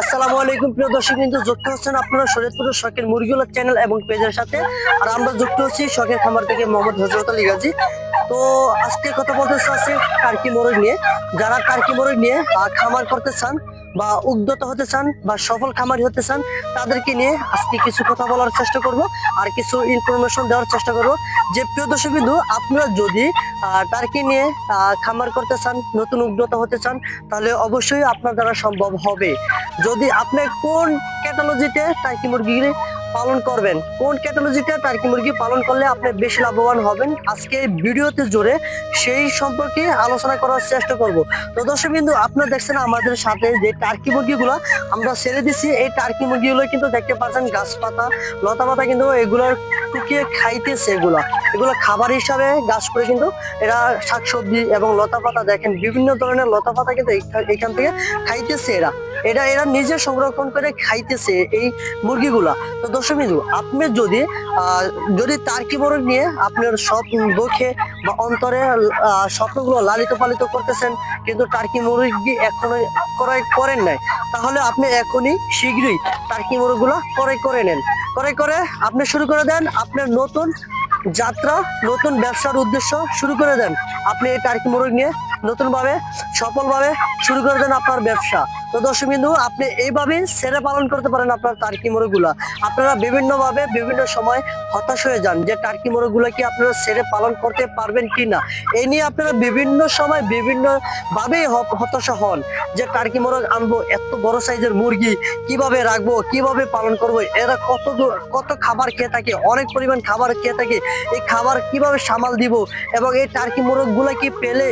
আসসালামু আলাইকুম, প্রিয় দর্শক কিন্তু যুক্ত হচ্ছেন আপনারা শরীয়তপুরের শখের মুরগিগুলোর চ্যানেল এবং পেজের সাথে। আর আমরা যুক্ত হচ্ছি শখের খামার থেকে মোহাম্মদ হজরত আলী গাজী। তো আজকে কথা বলতে চাচ্ছি টার্কি মোরগ নিয়ে। যারা টার্কি মোরগ নিয়ে খামার করতে চান বা উদ্যত হতে চান বা সফল খামারি হতে চান, তাদেরকে নিয়ে আজকে কিছু কথা বলার চেষ্টা করব আর কিছু ইনফরমেশন দেওয়ার চেষ্টা করব। যে প্রিয় দর্শক বিন্দু, আপনারা যদি টার্কি নিয়ে খামার করতে চান, নতুন উদ্যত হতে চান, তাহলে অবশ্যই আপনার দ্বারা সম্ভব হবে। যদি আপনি কোন ক্যাটালজিতে টার্কি মুরগি পালন করবেন। কোন ক্যাটালজিতে টার্কি মুরগি পালন করলে আপনি বেশি লাভবান হবেন? আজকে ভিডিওতে জুড়ে সেই সম্পর্কে আলোচনা করার চেষ্টা করব। তো দর্শক বিন্দু, আপনারা দেখছেন আমাদের সাথে যে টার্কি মুরগিগুলো, আমরা ছেড়ে দিছি। এই টার্কি মুরগিগুলো কিন্তু দেখতে পাচ্ছেন গাছপাতা লতা পাতা কিন্তু এগুলোর টুকিয়ে খাইতেছে এগুলো। এগুলো খাবার হিসাবে গাছ করে কিন্তু এরা শাকসবজি এবং লতা পাতা দেখেন, বিভিন্ন ধরনের লতা পাতা কিন্তু এখান থেকে খাইতেছে এরা। এটা এরা নিজে সংরক্ষণ করে খাইতেছে এই মুরগিগুলা। তো দর্শক আপনি যদি যদি টার্কি মোরগ নিয়ে আপনার সব বখে বা অন্তরে স্বপ্নগুলো লালিত পালিত করতেছেন, কিন্তু টার্কি মুরগি এখনও ক্রয় করেন নাই, তাহলে আপনি এখনই শীঘ্রই টার্কি মুরগগুলো ক্রয় করে নেন। ক্রয় করে আপনি শুরু করে দেন, আপনার নতুন যাত্রা, নতুন ব্যবসার উদ্দেশ্য শুরু করে দেন। আপনি এই টার্কি মোরগ নিয়ে নতুন ভাবে সফলভাবে শুরু করে দেন আপনার ব্যবসা। তো দর্শক বিন্দু, আপনি এইভাবেই ছেড়ে পালন করতে পারেন আপনার টার্কি মোরগগুলা। আপনারা বিভিন্ন ভাবে বিভিন্ন সময় হতাশ হয়ে যান যে টার্কি মোরগগুলো কি আপনারা ছেড়ে পালন করতে পারবেন কি না এই নিয়ে আপনারা বিভিন্ন সময় বিভিন্ন ভাবে হতাশা হন যে টার্কি মোরগ আনব, এত বড় সাইজের মুরগি কীভাবে রাখব, কীভাবে পালন করব, এরা কত কত খাবার খেয়ে থাকে, অনেক পরিমাণ খাবার খেয়ে থাকে, এই খাবার কীভাবে সামাল দিব এবং এই টার্কি মোরগগুলা কি পেলে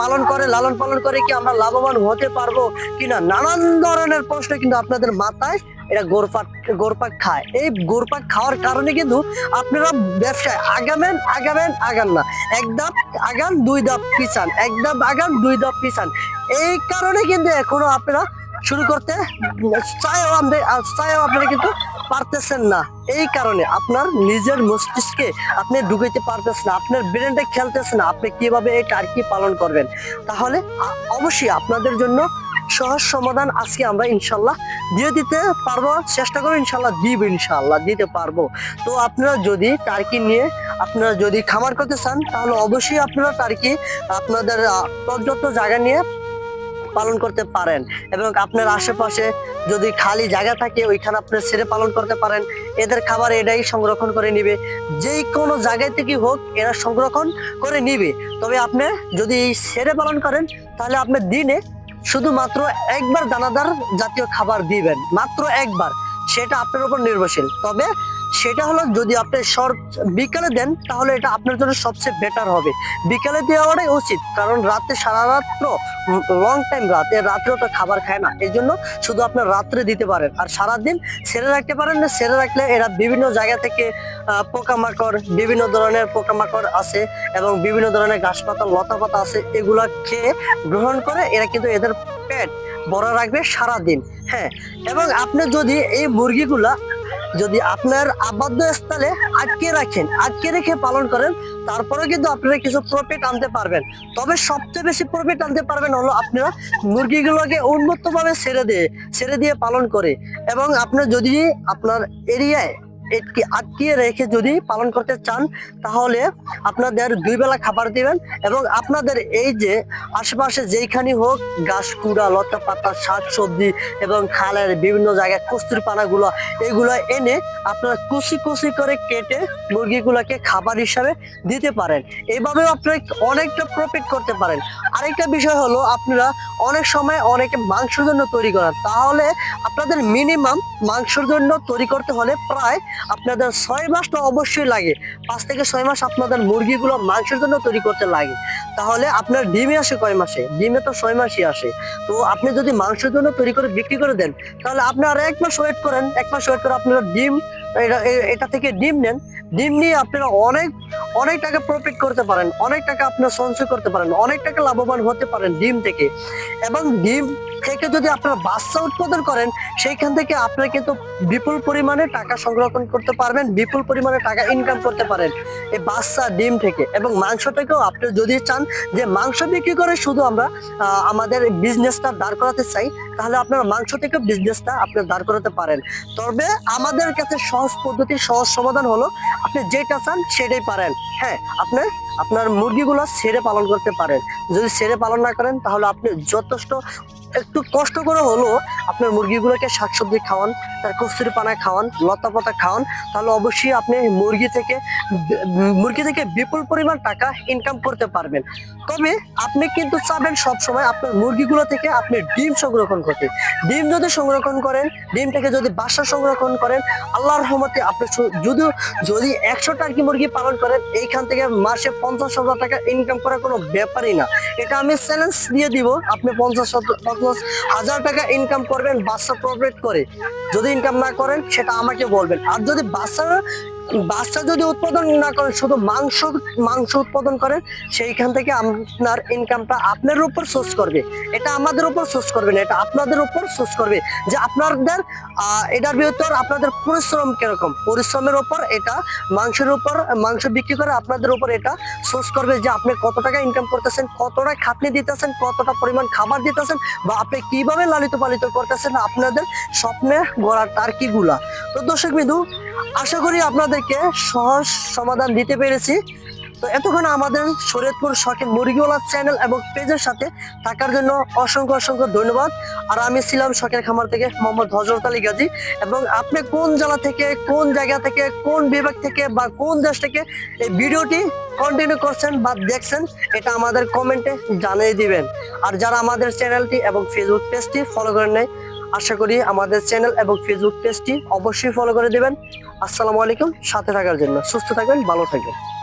পালন করে, লালন পালন করে কি আমরা লাভবান হতে পারব কিনা? নানান ধরনের প্রশ্ন কিন্তু আপনাদের মাথায় এটা গোরপাক গোরপাক খায়। এই গোরপাক খাওয়ার কারণে কিন্তু আপনারা ব্যবসায় আগামেন আগামেন আগান না। এক ধাপ আগান, দুই ধাপ পিছান। এক ধাপ আগান, দুই ধাপ পিছান। এই কারণে কিন্তু এখনও আপনারা শুরু করতে চাইও আমাদের চাইও আপনারা কিন্তু পারতেছেন না। এই কারণে আপনার নিজের মস্তিষ্কে আপনি ঢুকাইতে পারতেছেন না, আপনার ব্রেনটা খেলতেছে না, আপনি কীভাবে এই টার্কি পালন করবেন? তাহলে অবশ্যই আপনাদের জন্য সহজ সমাধান আজকে আমরা ইনশাল্লাহ দিয়ে দিতে পারব, চেষ্টা করব ইনশাল্লাহ দিব ইনশাল্লাহ, দিতে পারব। তো আপনারা যদি টার্কি নিয়ে আপনারা যদি খামার করতে চান, তাহলে অবশ্যই আপনারা টার্কি আপনাদের পর্যাপ্ত জায়গা নিয়ে পালন করতে পারেন। এবং আপনার আশেপাশে যদি খালি জায়গা থাকে, ওইখানে আপনি ছেড়ে পালন করতে পারেন। এদের খাবার এটাই সংরক্ষণ করে নিবে। যেই কোনো জায়গায় থেকে হোক, এরা সংরক্ষণ করে নিবে। তবে আপনি যদি ছেড়ে পালন করেন, তাহলে আপনি দিনে শুধুমাত্র একবার দানাদার জাতীয় খাবার দিবেন মাত্র একবার। সেটা আপনার উপর নির্ভরশীল। তবে সেটা হলো যদি আপনি সর বিকালে দেন, তাহলে এটা আপনার জন্য সবচেয়ে বেটার হবে। বিকালে দেওয়াটাই উচিত, কারণ রাতে সারা রাত্র লং টাইম রাত এর রাত্রেও তো খাবার খায় না। এই জন্য শুধু আপনার রাত্রে দিতে পারেন। আর সারাদিন ছেড়ে রাখতে পারেন না ছেড়ে রাখলে এরা বিভিন্ন জায়গা থেকে পোকামাকড়, বিভিন্ন ধরনের পোকামাকড় আছে এবং বিভিন্ন ধরনের ঘাসপাতা লতা পাতা আছে এগুলা খেয়ে গ্রহণ করে, এরা কিন্তু এদের পেট বড় রাখবে সারাদিন। হ্যাঁ এবং আপনি যদি এই মুরগিগুলা যদি আপনার আবাদ্য স্থলে আটকে রাখেন, আটকে রেখে পালন করেন তারপরে কিন্তু আপনারা কিছু প্রফিট আনতে পারবেন। তবে সবচেয়ে বেশি প্রফিট আনতে পারবেন হলো আপনারা মুরগিগুলোকে উন্মুক্তভাবে ছেড়ে দিয়ে ছেড়ে দিয়ে পালন করে। এবং আপনার যদি আপনার এরিয়ায় এটকে আটকিয়ে রেখে যদি পালন করতে চান, তাহলে আপনাদের দুই বেলা খাবার দিবেন এবং আপনাদের এই যে আশেপাশে যেইখানে হোক গাছ কুড়া, লতা পাতা, শাক সবজি এবং খালের বিভিন্ন জায়গায় কস্তুর পানাগুলো, এগুলো এনে আপনারা কুচি কুচি করে কেটে মুরগিগুলোকে খাবার হিসাবে দিতে পারেন। এইভাবেও আপনারা অনেকটা প্রফিট করতে পারেন। আরেকটা বিষয় হলো, আপনারা অনেক সময় অনেকে মাংসের জন্য তৈরি করেন। তাহলে আপনাদের মিনিমাম মাংসের জন্য তৈরি করতে হলে প্রায় আপনাদের ছয় মাস তো অবশ্যই লাগে। পাঁচ থেকে ছয় মাস আপনাদের মুরগিগুলো মাংসের জন্য তৈরি করতে লাগে। তাহলে আপনার ডিমে আসে কয় মাসে? ডিমে তো ছয় মাসই আসে। তো আপনি যদি মাংসের জন্য তৈরি করে বিক্রি করে দেন, তাহলে আপনি আর এক মাস ওয়েট করেন। এক মাস ওয়েট করে আপনারা ডিম, এটা থেকে ডিম নেন। ডিম নিয়ে আপনারা অনেক অনেক টাকা প্রফিট করতে পারেন। অনেক টাকা আপনার সঞ্চয় করতে পারেন। অনেক টাকা লাভবান হতে পারেন ডিম থেকে। এবং ডিম থেকে যদি আপনারা বাচ্চা উৎপাদন করেন, সেইখান থেকে আপনারা কিন্তু বিপুল পরিমাণে টাকা সংরক্ষণ করতে পারবেন, বিপুল পরিমাণে টাকা ইনকাম করতে পারেন। এই বাচ্চা ডিম থেকে এবং মাংস থেকেও আপনি যদি চান যে মাংস বিক্রি করে শুধু আমরা আমাদের বিজনেসটা দাঁড় করাতে চাই, তাহলে আপনারা মাংস থেকে বিজনেসটা আপনি দাঁড় করাতে পারেন। তবে আমাদের কাছে সহজ পদ্ধতি, সহজ সমাধান হলো আপনি যেটা চান সেটাই পারেন। হ্যাঁ আপনি আপনার মুরগিগুলো ছেড়ে পালন করতে পারেন। যদি ছেড়ে পালন না করেন, তাহলে আপনি যথেষ্ট একটু কষ্ট করে হলো আপনার মুরগিগুলোকে শাকসবজি খাওয়ান, তার কস্তুরি পানা খাওয়ান, লতা পাতা খাওয়ান, তাহলে অবশ্যই আপনি মুরগি থেকে মুরগি থেকে বিপুল পরিমাণ টাকা ইনকাম করতে পারবেন। তবে আপনি কিন্তু চাবেন সবসময় আপনার মুরগিগুলো থেকে আপনি ডিম সংরক্ষণ করতে। ডিম যদি সংরক্ষণ করেন ডিম থেকে যদি বাসা সংরক্ষণ করেন, আল্লাহর রহমতে আপনি শু- যদি একশো টার্কি মুরগি পালন করেন, এইখান থেকে মাসে পঞ্চাশ হাজার টাকা ইনকাম করার কোনো ব্যাপারই না। এটা আমি চ্যালেঞ্জ দিয়ে দিব, আপনি পঞ্চাশ হাজার- পঞ্চাশ হাজার টাকা ইনকাম করবেন, বাচ্চা প্রফিট করে। যদি ইনকাম না করেন, সেটা আমাকে বলবেন। আর যদি বাচ্চা বাচ্চা যদি উৎপাদন না করেন শুধু মাংস মাংস উৎপাদন করেন সেইখান থেকে আপনার ইনকামটা আপনার উপর সোর্স করবে। এটা আমাদের উপর সোর্স করবে না, এটা আপনাদের উপর সোর্স করবে। যে আপনাদের এটার ভিতর আপনাদের পরিশ্রম কীরকম? পরিশ্রমের উপর এটা, মাংসের উপর, মাংস বিক্রি করে আপনাদের উপর এটা সোর্স করবে যে আপনি কত টাকা ইনকাম করতেছেন, কতটা খাটনি দিতেছেন, কতটা পরিমাণ খাবার দিতেছেন, বা আপনি কীভাবে লালিত পালিত করতেছেন, আপনাদের স্বপ্নে গড়া টার্কিগুলা তো দর্শক বিন্দু আশা করি আপনাদেরকে সহজ সমাধান দিতে পেরেছি। তো এতক্ষণ আমাদের শরীয়তপুর শখের মুরগিওয়ালা চ্যানেল এবং পেজের সাথে থাকার জন্য অসংখ্য অসংখ্য ধন্যবাদ। আর আমি ছিলাম শখের খামার থেকে মোহাম্মদ হজরত আলী গাজী। এবং আপনি কোন জেলা থেকে, কোন জায়গা থেকে, কোন বিভাগ থেকে বা কোন দেশ থেকে এই ভিডিওটি কন্টিনিউ করছেন বা দেখছেন, এটা আমাদের কমেন্টে জানিয়ে দিবেন। আর যারা আমাদের চ্যানেলটি এবং ফেসবুক পেজটি ফলো করে নেয় আশা করি আমাদের চ্যানেল এবং ফেসবুক পেজটি অবশ্যই ফলো করে দেবেন। আসসালামু আলাইকুম, সাথে থাকার জন্য সুস্থ থাকবেন, ভালো থাকবেন।